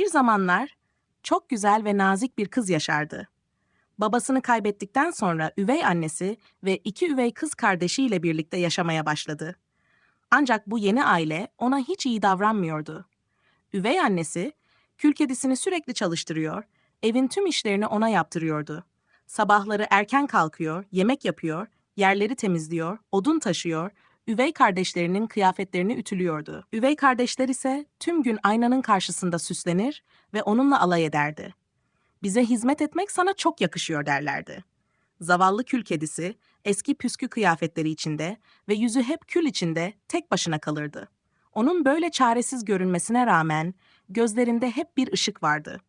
Bir zamanlar çok güzel ve nazik bir kız yaşardı. Babasını kaybettikten sonra üvey annesi ve iki üvey kız kardeşiyle birlikte yaşamaya başladı. Ancak bu yeni aile ona hiç iyi davranmıyordu. Üvey annesi kül kedisini sürekli çalıştırıyor, evin tüm işlerini ona yaptırıyordu. Sabahları erken kalkıyor, yemek yapıyor, yerleri temizliyor, odun taşıyor, üvey kardeşlerinin kıyafetlerini ütülüyordu. Üvey kardeşler ise tüm gün aynanın karşısında süslenir ve onunla alay ederdi. Bize hizmet etmek sana çok yakışıyor derlerdi. Zavallı kül kedisi eski püskü kıyafetleri içinde ve yüzü hep kül içinde tek başına kalırdı. Onun böyle çaresiz görünmesine rağmen gözlerinde hep bir ışık vardı.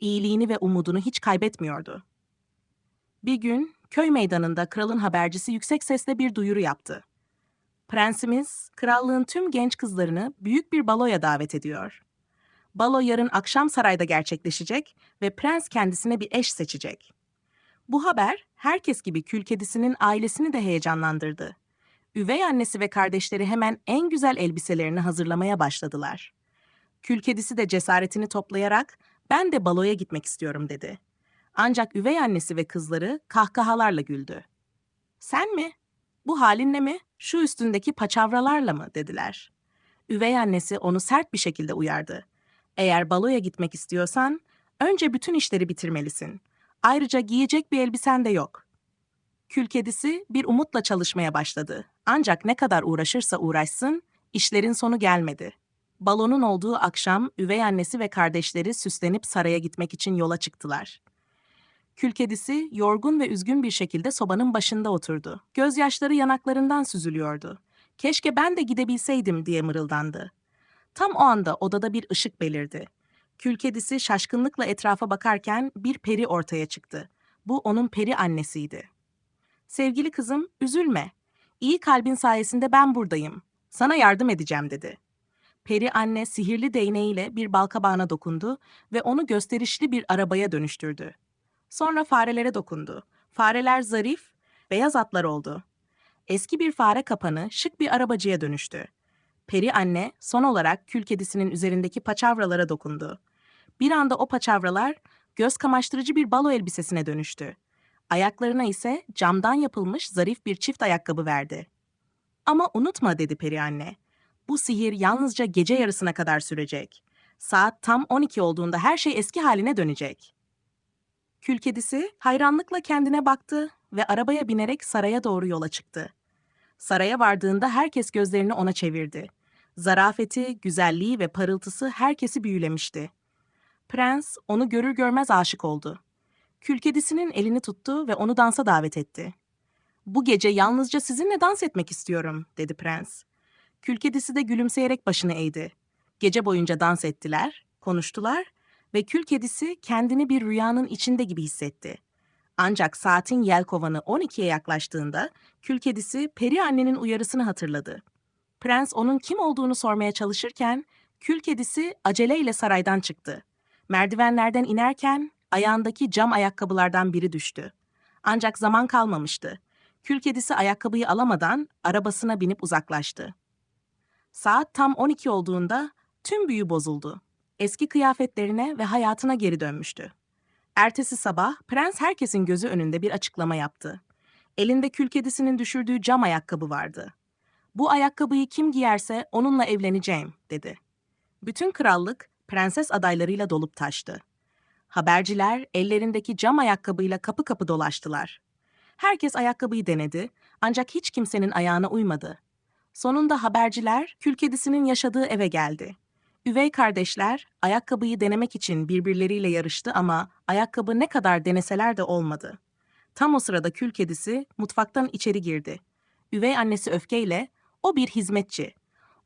İyiliğini ve umudunu hiç kaybetmiyordu. Bir gün köy meydanında kralın habercisi yüksek sesle bir duyuru yaptı. Prensimiz, krallığın tüm genç kızlarını büyük bir baloya davet ediyor. Balo yarın akşam sarayda gerçekleşecek ve prens kendisine bir eş seçecek. Bu haber herkes gibi kül kedisinin ailesini de heyecanlandırdı. Üvey annesi ve kardeşleri hemen en güzel elbiselerini hazırlamaya başladılar. Kül kedisi de cesaretini toplayarak ben de baloya gitmek istiyorum dedi. Ancak üvey annesi ve kızları kahkahalarla güldü. Sen mi? Bu halinle mi? Şu üstündeki paçavralarla mı? dediler. Üvey annesi onu sert bir şekilde uyardı. Eğer baloya gitmek istiyorsan önce bütün işleri bitirmelisin. Ayrıca giyecek bir elbisen de yok. Kül kedisi bir umutla çalışmaya başladı. Ancak ne kadar uğraşırsa uğraşsın, işlerin sonu gelmedi. Balonun olduğu akşam üvey annesi ve kardeşleri süslenip saraya gitmek için yola çıktılar. Kül kedisi yorgun ve üzgün bir şekilde sobanın başında oturdu. Gözyaşları yanaklarından süzülüyordu. Keşke ben de gidebilseydim diye mırıldandı. Tam o anda odada bir ışık belirdi. Kül kedisi şaşkınlıkla etrafa bakarken bir peri ortaya çıktı. Bu onun peri annesiydi. Sevgili kızım, üzülme. İyi kalbin sayesinde ben buradayım. Sana yardım edeceğim dedi. Peri anne sihirli değneğiyle bir balkabağına dokundu ve onu gösterişli bir arabaya dönüştürdü. Sonra farelere dokundu. Fareler zarif, beyaz atlar oldu. Eski bir fare kapanı şık bir arabacıya dönüştü. Peri anne son olarak kül kedisinin üzerindeki paçavralara dokundu. Bir anda o paçavralar göz kamaştırıcı bir balo elbisesine dönüştü. Ayaklarına ise camdan yapılmış zarif bir çift ayakkabı verdi. Ama unutma dedi peri anne. Bu sihir yalnızca gece yarısına kadar sürecek. Saat tam 12 olduğunda her şey eski haline dönecek. Kül kedisi hayranlıkla kendine baktı ve arabaya binerek saraya doğru yola çıktı. Saraya vardığında herkes gözlerini ona çevirdi. Zarafeti, güzelliği ve parıltısı herkesi büyülemişti. Prens onu görür görmez aşık oldu. Kül kedisinin elini tuttu ve onu dansa davet etti. Bu gece yalnızca sizinle dans etmek istiyorum, dedi prens. Kül kedisi de gülümseyerek başını eğdi. Gece boyunca dans ettiler, konuştular ve kül kedisi kendini bir rüyanın içinde gibi hissetti. Ancak saatin yelkovanı 12'ye yaklaştığında kül kedisi peri annenin uyarısını hatırladı. Prens onun kim olduğunu sormaya çalışırken kül kedisi aceleyle saraydan çıktı. Merdivenlerden inerken ayağındaki cam ayakkabılardan biri düştü. Ancak zaman kalmamıştı. Kül kedisi ayakkabıyı alamadan arabasına binip uzaklaştı. Saat tam 12 olduğunda tüm büyü bozuldu. Eski kıyafetlerine ve hayatına geri dönmüştü. Ertesi sabah prens herkesin gözü önünde bir açıklama yaptı. Elinde kül kedisinin düşürdüğü cam ayakkabı vardı. Bu ayakkabıyı kim giyerse onunla evleneceğim, dedi. Bütün krallık prenses adaylarıyla dolup taştı. Haberciler ellerindeki cam ayakkabıyla kapı kapı dolaştılar. Herkes ayakkabıyı denedi ancak hiç kimsenin ayağına uymadı. Sonunda haberciler kül kedisinin yaşadığı eve geldi. Üvey kardeşler ayakkabıyı denemek için birbirleriyle yarıştı ama ayakkabı ne kadar deneseler de olmadı. Tam o sırada kül kedisi mutfaktan içeri girdi. Üvey annesi öfkeyle o bir hizmetçi.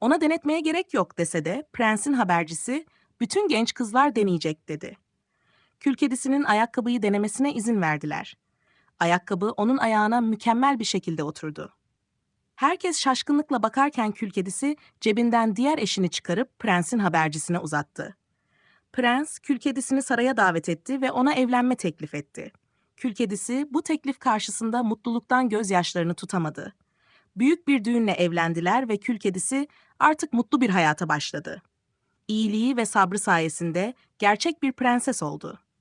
Ona denetmeye gerek yok dese de prensin habercisi bütün genç kızlar deneyecek dedi. Kül kedisinin ayakkabıyı denemesine izin verdiler. Ayakkabı onun ayağına mükemmel bir şekilde oturdu. Herkes şaşkınlıkla bakarken kül kedisi cebinden diğer eşini çıkarıp prensin habercisine uzattı. Prens kül kedisini saraya davet etti ve ona evlenme teklif etti. Kül kedisi bu teklif karşısında mutluluktan gözyaşlarını tutamadı. Büyük bir düğünle evlendiler ve kül kedisi artık mutlu bir hayata başladı. iyiliği ve sabrı sayesinde gerçek bir prenses oldu.